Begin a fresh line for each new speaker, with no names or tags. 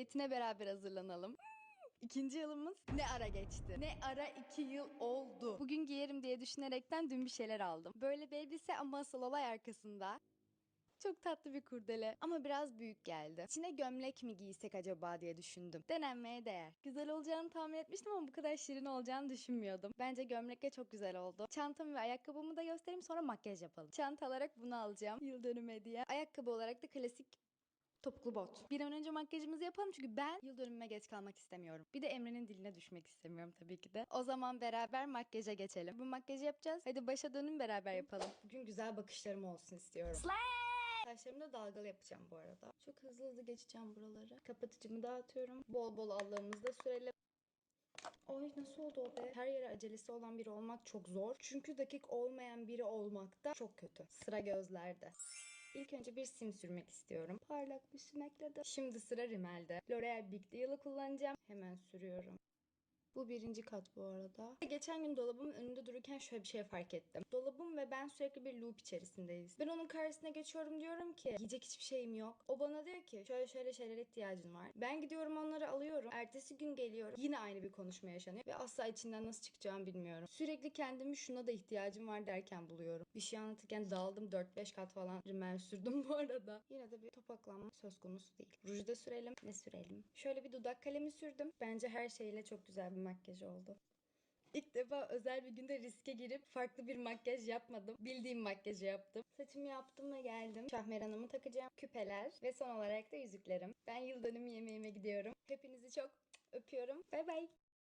date'ine beraber hazırlanalım. İkinci yılımız ne ara geçti? Ne ara iki yıl oldu? Bugün giyerim diye düşünerekten dün bir şeyler aldım. Böyle bir elbise ama asıl olay arkasında. Çok tatlı bir kurdele ama biraz büyük geldi. İçine gömlek mi giysek acaba diye düşündüm. Denenmeye değer. Güzel olacağını tahmin etmiştim ama bu kadar şirin olacağını düşünmüyordum. Bence gömlekle çok güzel oldu. Çantamı ve ayakkabımı da göstereyim sonra makyaj yapalım. Çanta olarak bunu alacağım. Yıl dönümü hediye. Ayakkabı olarak da klasik Topuklu bot. Bir an önce makyajımızı yapalım çünkü ben yıl dönümüme geç kalmak istemiyorum. Bir de Emre'nin diline düşmek istemiyorum tabii ki de. O zaman beraber makyaja geçelim. Bu makyajı yapacağız. Hadi başa dönün beraber yapalım. Bugün güzel bakışlarım olsun istiyorum. Saçlarımı da dalgalı yapacağım bu arada. Çok hızlı hızlı geçeceğim buraları. Kapatıcımı dağıtıyorum. Bol bol allığımızı da sürelim. Ay nasıl oldu o be? Her yere acelesi olan biri olmak çok zor. Çünkü dakik olmayan biri olmak da çok kötü. Sıra gözlerde. İlk önce bir sim sürmek istiyorum. Parlak bir sümekle de. Şimdi sıra rimelde. L'Oreal Big Deal'ı kullanacağım. Hemen sürüyorum. Bu birinci kat bu arada. Geçen gün dolabımın önünde dururken şöyle bir şey fark ettim. Dolabım ve ben sürekli bir loop içerisindeyiz. Ben onun karşısına geçiyorum diyorum ki yiyecek hiçbir şeyim yok. O bana diyor ki şöyle şöyle şeylere ihtiyacın var. Ben gidiyorum onları alıyorum. Ertesi gün geliyorum. Yine aynı bir konuşma yaşanıyor. Ve asla içinden nasıl çıkacağımı bilmiyorum. Sürekli kendimi şuna da ihtiyacım var derken buluyorum. Bir şey anlatırken daldım 4-5 kat falan rimel sürdüm bu arada. Yine de bir topaklanma söz konusu değil. Ruj da sürelim. Ne sürelim? Şöyle bir dudak kalemi sürdüm. Bence her şeyle çok güzel bir makyaj oldu. İlk defa özel bir günde riske girip farklı bir makyaj yapmadım. Bildiğim makyajı yaptım. Saçımı yaptım ve geldim. Şahmeranımı takacağım. Küpeler ve son olarak da yüzüklerim. Ben yıl dönümü yemeğime gidiyorum. Hepinizi çok öpüyorum. Bay bay.